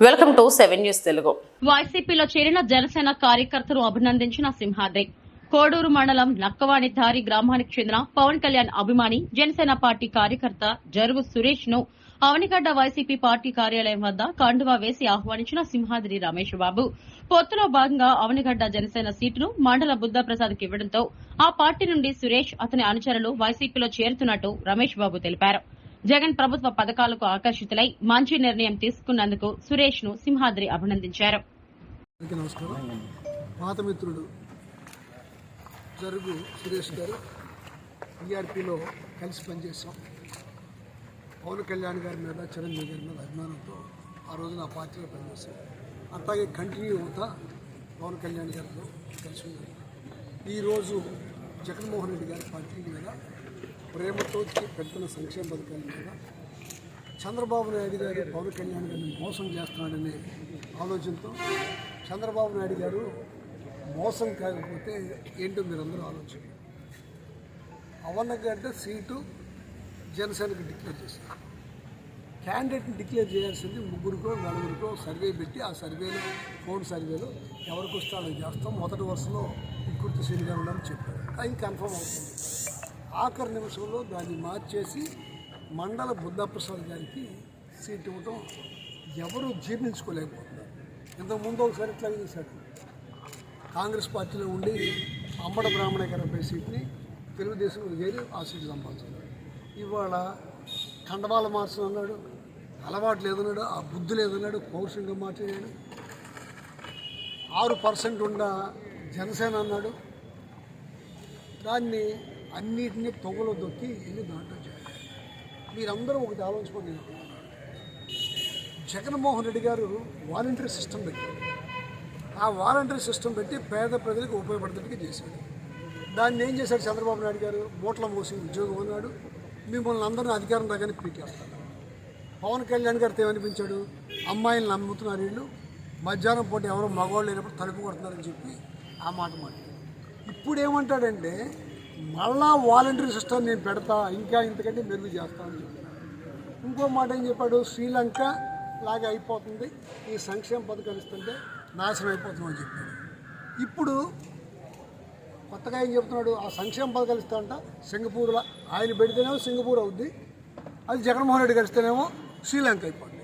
Welcome to seven news Telugu. వైసీపీలో చేరిన జనసేన కార్యకర్తలు అభినందించిన సింహాద్రి. కోడూరు మండలం నక్కవాణి ధారి గ్రామానికి చెందిన పవన్ కళ్యాణ్ అభిమాని జనసేన పార్టీ కార్యకర్త జరుగు సురేష్ను అవనిగడ్డ వైసీపీ పార్టీ కార్యాలయం వద్ద కండువా వేసి ఆహ్వానించిన సింహాద్రి రమేష్ బాబు. పొత్తులో భాగంగా అవనిగడ్డ జనసేన సీటును మండల బుద్ధప్రసాద్ ఇవ్వడంతో ఆ పార్టీ నుండి సురేష్ అతని అనుచరులు వైసీపీలో చేరుతున్నట్టు రమేష్ బాబు తెలిపారు. జగన్ ప్రభుత్వ పథకాలకు ఆకర్షితులై మంచి నిర్ణయం తీసుకున్నందుకు సురేష్ను సింహాద్రి అభినందించారు. పాత మిత్రుడు జరుగు సురేష్ గారు ఈఆర్పీలో కలిసి పనిచేసాం పవన్ కళ్యాణ్ గారి మీద చిరంజీవి గారి మీద అభిమానంతో ఆ రోజు నా పార్టీలో పనిచేశాం. అట్లాగే కంటిన్యూ అవుతా పవన్ కళ్యాణ్ గారితో కలిసి ఉన్నాం. ఈరోజు జగన్మోహన్ రెడ్డి గారి పార్టీ మీద ప్రేమతో పెడుతున్న సంక్షేమ పథకాల మీద చంద్రబాబు నాయుడు గారు పవన్ కళ్యాణ్ గారిని మోసం చేస్తున్నాడనే ఆలోచనతో చంద్రబాబు నాయుడు గారు మోసం కాకపోతే ఏంటో మీరందరూ ఆలోచన అవన్నగడ్డ సీటు జనసేనకు డిక్లేర్ చేశారు. క్యాండిడేట్ని డిక్లేర్ చేయాల్సింది ముగ్గురికో నలుగురికో సర్వే పెట్టి ఆ సర్వేలో ఫోన్ సర్వేలో ఎవరికి వస్తే వాళ్ళకి చేస్తాం. మొదటి వరుసలో కుర్తి శ్రీని గారు ఉన్నారని చెప్పారు. అది కన్ఫర్మ్ అవుతుంది. ఆఖరి నిమిషంలో దాన్ని మార్చేసి మండల బుద్ధప్రసాద్ గారికి సీట్ ఇవ్వటం ఎవరు జీర్ణించుకోలేకపోతున్నారు. ఇంతకుముందు ఒకసారి ఇట్లాగే చేశాడు. కాంగ్రెస్ పార్టీలో ఉండి అంబడ బ్రాహ్మణ గారి సీట్ని తెలుగుదేశంలో చేరి ఆ సీటు సంపాదించాడు ఇవాళ కండవాల మార్చడం అన్నాడు అలవాటు లేదన్నాడు ఆ బుద్ధి లేదన్నాడు పౌరుషంగా మార్చలేడు ఆరు పర్సెంట్ ఉన్న జనసేన అన్నాడు. దాన్ని అన్నిటినీ తొగలు దొక్కి వెళ్ళి దాంట్లో చేయాలి మీరందరూ ఒకటి ఆలోచించుకోండి. జగన్మోహన్ రెడ్డి గారు వాలంటరీ సిస్టమ్ పెట్టారు ఆ వాలంటరీ సిస్టమ్ పెట్టి పేద ప్రజలకు ఉపయోగపడేటట్టుగా చేశాడు. దాన్ని ఏం చేశాడు చంద్రబాబు నాయుడు గారు? బోట్ల మోసి ఉద్యోగం ఉన్నాడు మిమ్మల్ని అందరినీ అధికారం దగ్గర పీకేస్తాడు. పవన్ కళ్యాణ్ గారితో ఏమనిపించాడు? అమ్మాయిలను నమ్ముతున్నారు వీళ్ళు. మధ్యాహ్నం పూట ఎవరో మగవాళ్ళు లేనప్పుడు తలుపు కొడుతున్నారని చెప్పి ఆ మాట మాట్లాడు ఇప్పుడు ఏమంటాడంటే మళ్ళా వాలంటరీ సిస్టమ్ నేను పెడతా ఇంకా ఇంతకంటే మెరుగు చేస్తానని చెప్పాడు ఇంకో మాట ఏం చెప్పాడు? శ్రీలంక లాగా అయిపోతుంది. ఈ సంక్షేమ పథకాలు ఇస్తుంటే నాశనం అయిపోతుందని చెప్పాడు. ఇప్పుడు కొత్తగా ఏం చెప్తున్నాడు? ఆ సంక్షేమ పథకాలు ఇస్తాడంట. సింగపూర్లో ఆయన పెడితేనేమో సింగపూర్ అవుద్ది. అది జగన్మోహన్ రెడ్డి కలిస్తేనేమో శ్రీలంక అయిపోద్ది.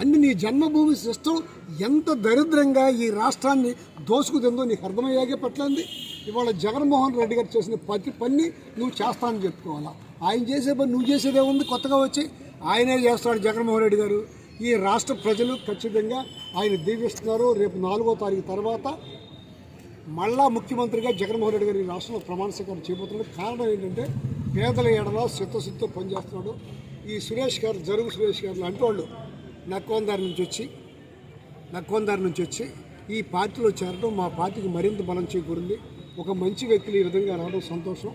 అన్ని నీ జన్మభూమి సిస్టమ్ ఎంత దరిద్రంగా ఈ రాష్ట్రాన్ని దోసుకుతుందో నీకు అర్థమయ్యాకే పట్లంది ఇవాళ జగన్మోహన్ రెడ్డి గారు చేసిన ప్రతి పని నువ్వు చేస్తానని చెప్పుకోవాలా? ఆయన చేసే పని నువ్వు చేసేదే ఉంది కొత్తగా వచ్చి ఆయనే చేస్తాడు జగన్మోహన్ రెడ్డి గారు. ఈ రాష్ట్ర ప్రజలు ఖచ్చితంగా ఆయన దీవిస్తున్నారు. రేపు నాలుగో తారీఖు తర్వాత మళ్ళా ముఖ్యమంత్రిగా జగన్మోహన్ రెడ్డి గారు ఈ రాష్ట్రంలో ప్రమాణ స్వీకారం చేయబోతున్నాడు కారణం ఏంటంటే పేదల ఎడల సిద్ధసిద్ధ పనిచేస్తున్నాడు. ఈ సురేష్ గారు జరుగు సురేష్ గారు లాంటి వాళ్ళు నక్కోందారి నుంచి వచ్చి నక్కోందారి నుంచి వచ్చి ఈ పార్టీలో చేరడం మా పార్టీకి మరింత బలం చేకూరింది. ఒక మంచి వ్యక్తులు ఈ విధంగా రావడం సంతోషం.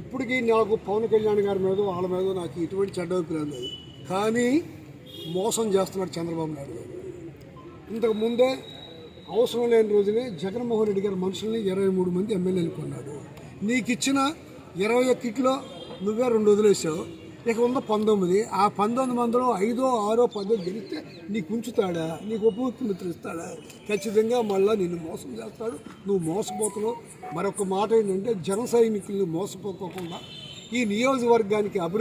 ఇప్పటికీ నాకు పవన్ కళ్యాణ్ గారి మీద వాళ్ళ మీద నాకు ఎటువంటి చెడ్డ అభిప్రాయం లేదు. కానీ మోసం చేస్తున్నాడు చంద్రబాబు నాయుడు గారు. ఇంతకు ముందే అవసరం లేని రోజునే జగన్మోహన్ రెడ్డి గారి మనుషుల్ని ఇరవై మూడు మంది ఎమ్మెల్యేలు కొన్నాడు. నీకు ఇచ్చిన ఇరవై ఒక్కటిలో నువ్వే రెండు వదిలేసావు. ఇక ఉందో పంతొమ్మిది ఆ పంతొమ్మిది మందిలో ఐదో ఆరో పదో గెలిస్తే నీకు ఉంచుతాడా? నీకు ఉప ఇస్తాడా? ఖచ్చితంగా మళ్ళీ నిన్ను మోసం చేస్తాడు. నువ్వు మోసపోతున్నావు. మరొక మాట ఏంటంటే జన సైనికుల్ని మోసపోకోకుండా ఈ నియోజకవర్గానికి అభివృద్ధి